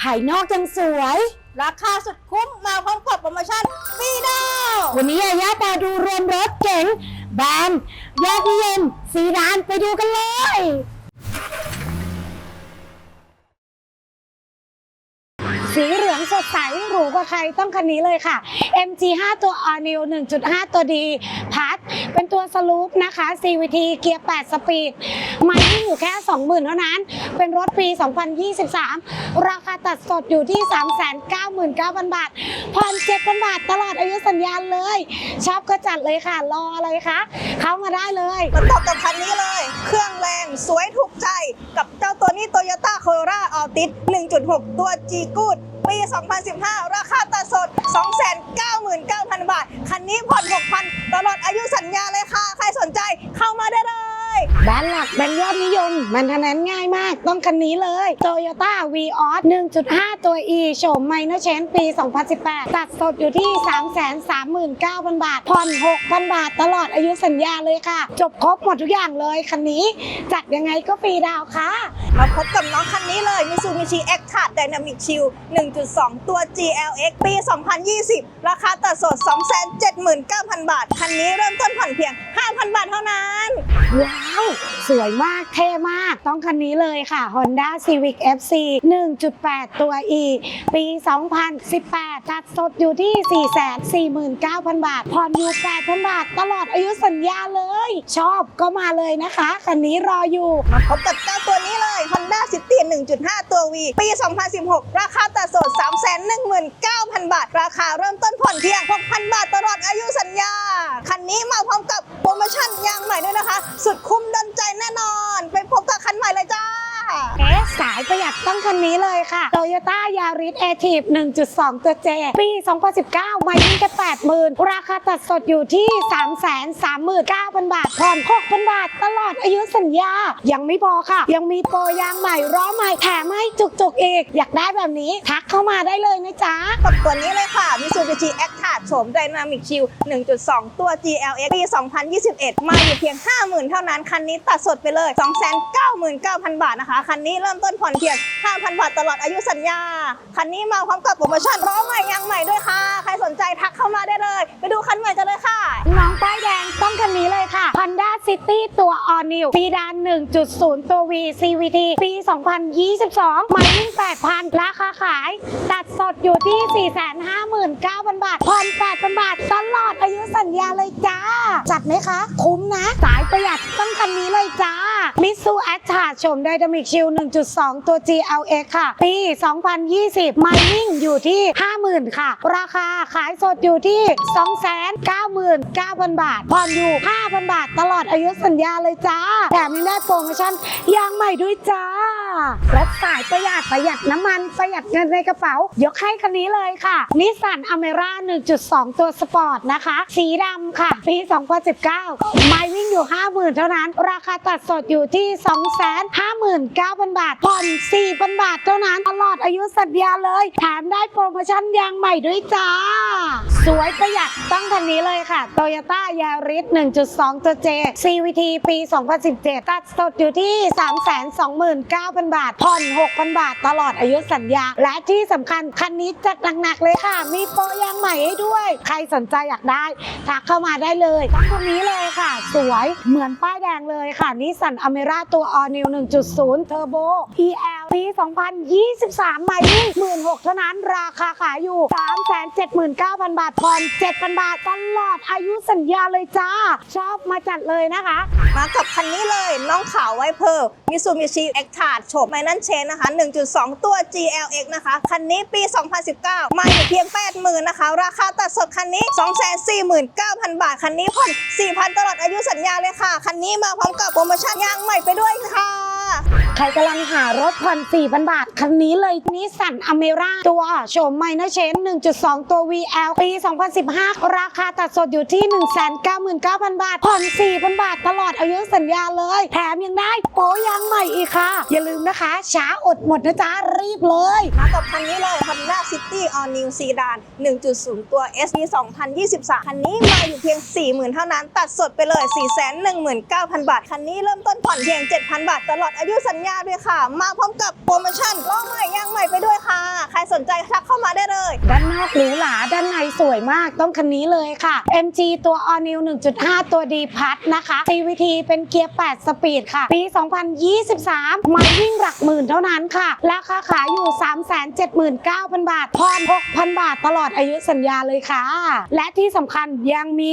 ภายนอกยังสวย ราคาสุดคุ้มมาพร้อมกับโปรโมชั่นฟรีดาววันนี้ยายาพาดูรวมรถเก๋งแบรนด์ยอดนิยมสีดานไปดูกันเลย กว่าใครต้องคันนี้เลยค่ะ MG5 ตัว All New 1.5 ตัวดีพัดเป็นตัวสลูปนะคะ CVT เกียร์ 8 สปีดไม่ที่อยู่แค่ 20,000 เท่านั้น เป็นรถปี 2023 ราคาตัดสดอยู่ที่ 399,000 บาทผ่อน7,000 บาทตลอดอายุสัญญาเลย ชอบก็จัดเลยค่ะ รออะไรคะเข้ามาได้เลยประกอบกับคันนี้เลย เครื่องแรงสวยถูกใจกับเจ้าตัวนี้ Toyota Corolla Altis 1.6 ตัว G Good ปี 2015 ราคาตัดสด 299,000 บาท คันนี้ผ่อน 6,000 ตลอดอายุสัญญาเลยค่ะ ใครสนใจเข้ามาได้เลยแบรนด์หลักแบรนด์ยอดนิยมมันทนั้นง่ายมาก ต้องคันนี้เลย Toyota v o s 1.5 ตัว E โฉมไมเนอร์เชนปี 2018 ตัดสดอยู่ที่ 339,000 บาท ผ่อน 6,000 บาท ตลอดอายุสัญญาเลยค่ะ จบครบหมดทุกอย่างเลยคันนี้ จัดยังไงก็ฟรีดาวค่ะ มาพบกับน้องคันนี้เลย Mitsubishi X-Card Dynamic Shield 1.2 ตัว GLX ปี 2020 ราคาตัดสด 279,000 บาท คันนี้เริ่มต้นผ่อนเพียง 5,000 บาทเท่านั้น ว้าว สวยมากเท่มาก ต้องคันนี้เลยค่ะ Honda Civic FC 1.8 ตัว E ปี 2018 ตัดสดอยู่ที่ 449,000 บาท ผ่อนอยู่ 8,000 บาท ตลอดอายุสัญญาเลย ชอบก็มาเลยนะคะ คันนี้รออยู่ มาพบกับเจ้า 1.5 ตัว V ปี 2016 ราคาตัดสด 319,000 บาท ราคาเริ่มต้นผ่อนเพียง 6,000 บาทตลอดอายุสัญญา คันนี้มาพร้อมกับโปรโมชั่นยางใหม่ด้วยนะคะ สุดคุ้ม ต้องคันนี้เลยค่ะ Toyota Yaris a t i v 1.2 ตัว J ปี 2019 ไม่ยิ่งแค่80,000 ราคาตัดสดอยู่ที่ 339,000 บาทผ่อน6,000 บาท ตลอดอายุสัญญา ยังไม่พอค่ะ ยังมีโปรยางใหม่ล้อใหม่แถมให้จุกๆอีก อยากได้แบบนี้ ทักเข้ามาได้เลยนะจ๊ะกับตัวนี้เลยค่ะ Mitsubishi X-Card โฉม Dynamic Shield 1.2 ตัว GLX ปี 2021 มาอยู่เพียง 50,000 เท่านั้น คันนี้ตัดสดไปเลย 299,000 บาทนะคะ คันนี้เริ่มต้นผ่อนเพียง5,000 บาทตลอดอายุสัญญา คันนี้มาพร้อมกับโปรโมชั่นล้อใหม่ยางใหม่ด้วยค่ะ ใครสนใจทักเข้ามาได้เลย ไปดูคันใหม่กันเลยค่ะ น้องป้ายแดงต้องคันนี้เลยค่ะ Honda City ตัว All New ปีดาน 1.0 ตัว V CVT ปี 2022ม่ยิ่ง8,000 ราคาขาย ตัดสดอยู่ที่ 459,000 บาทผ่อน8,000 บาท ตลอดอายุสัญญาเลย จัดไหมคะ คุ้มนะ สายประหยัดต้องคันนี้เลยจ้า Mitsu a t t a ชม Dynamic Shield 1.2 ตัว GLX ค่ะ ปี 2020ม่ยิ่งอยู่ที่ 50,000 ค่ะ ราคาขายสดอยู่ที่ 299,000 บาท ผ่อนอยู่ 5,000 บาท ตลอดอายุสัญญาเลยจ้า แถมยังได้โปรโมชั่นยางใหม่ด้วยจ้ารถสายประหยัดประหยัดน้ำมันประหยัดเงินในกระเป๋า ยกให้คันนี้เลยค่ะนิสสันอเมร่า1.2 ตัวสปอร์ตนะคะ สีดำค่ะ ปี 2 2019 ไม่วิ่งอยู่ 50,000 เท่านั้น ราคาตัดสดอยู่ที่ 259,000 บาท ผ่อน 4,000 บาทเท่านั้น ตลอดอายุสัญญาเลย แถมได้โปรโมชั่นยางใหม่ด้วยจ้า สวยประหยัดต้องคันนี้เลยค่ะ Toyota Yaris 1.2 ตัว J CVT ปี 2017 ตัดสดอยู่ที่ 329,000 บาท ผ่อน 6,000 บาท ตลอดอายุสัญญา และที่สำคัญคันนี้จัดหนักๆเลยค่ะ มีโปรยางใหม่ให้ด้วย ใครสนใจอยากได้ ทักเข้ามาได้เลยคันนี้เลยค่ะ สวยเหมือนป้ายแดงเลยค่ะนิสสันอเมร่าตัว All New 1.0 Turbo EL ปี 2023ใหม่วิ่16,000เท่านั้น ราคาขายอยู่ 379,000 บาทผ่อน7,000 บาท ตลอดอายุสัญญาเลยจ้า ชอบมาจัดเลยนะคะ มากับคันนี้เลยน้องขาวไวเพอร์ Mitsubishi X-Card โฉมไมนันเชนนะคะ 1.2 ตัว GLX นะคะ คันนี้ปี 2019 มาอยู่เพียง 80,000นะคะ ราคาตัดสดคันนี้ 249,000 บาท คันนี้ผ่อน4,000 ตลอดอายุสัญญาเลยค่ะ คันนี้มาพร้อมกับโปรโมชั่นยางใหม่ไปด้วยค่ะ ใครกำลังหารถผ่อน 4,000 บาท คันนี้เลยนิสสันอเมร่าตัวโฉมไมเนอร์เชน1.2 ตัว VL ปี 2015 ราคาตัดสดอยู่ที่ 199,000 บาท ผ่อน 4,000 บาทตลอดอายุสัญญาเลย แถมยังได้โปยางใหม่อีกค่ะ อย่าลืมนะคะ ช้าอดหมดนะจ๊ะ รีบเลยมากับคันนี้เลย Honda City All New Sedan 1.0 ตัว S ปี2023 คันนี้มาอยู่เพียง 40,000 เท่านั้น ตัดสดไปเลย 419,000 บาท คันนี้เริ่มต้นผ่อนเพียง 7,000 บาท ตลอดอายุสัญญาด้วยค่ะ มาพร้อมกับโปรโมชั่นล้อใหม่ยางใหม่ไปด้วยค่ะ ใครสนใจทักเข้ามาได้เลย ด้านนอกหรูหราด้านในสวยมากต้องคันนี้เลยค่ะ MG ตัว All New 1.5 ตัว D พัทนะคะ CVT เป็นเกียร์ 8 สปีดค่ะ ปี 2023 มาวิ่งหลักหมื่นเท่านั้นค่ะ ราคาขายอยู่ 379,000 บาทพร6,000 บาทตลอดอายุสัญญาเลยค่ะ และที่สำคัญยังมี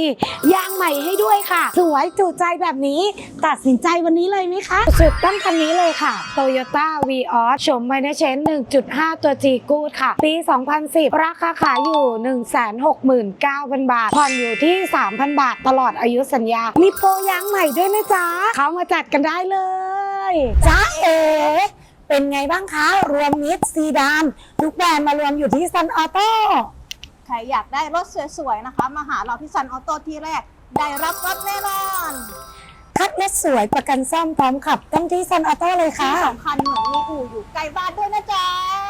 ยางใหม่ให้ด้วยค่ะ สวยจุใจแบบนี้ตัดสินใจวันนี้เลยไหมคะ สุดต้องคันนี้เลยค่ะ Toyota v ีออสชมไมเนเชน1.5 ตัว G กูดค่ะ ปี 2010 ราคาขายอยู่ 169,000 บาท ผ่อนอยู่ที่ 3,000 บาทตลอดอายุสัญญา มีโปรยางใหม่ด้วยนะจ๊ะ เขามาจัดกันได้เลยจ้าเอ๋เป็นไงบ้างคะ รวมมิตรซีดานทุกแบรนด์มารวมอยู่ที่ซันออโต้ใครอยากได้รถสวยๆนะคะ มาหาเราที่ซันออโต้ที่แรก ได้รับรถแน่นอน คัดรถสวยประกันซ่อมพร้อมขับต้องที่ซันออโต้เลยที่ค่ะสำคัญเหมือนมีอู่อยู่ใกล้บ้านด้วยนะจ๊ะ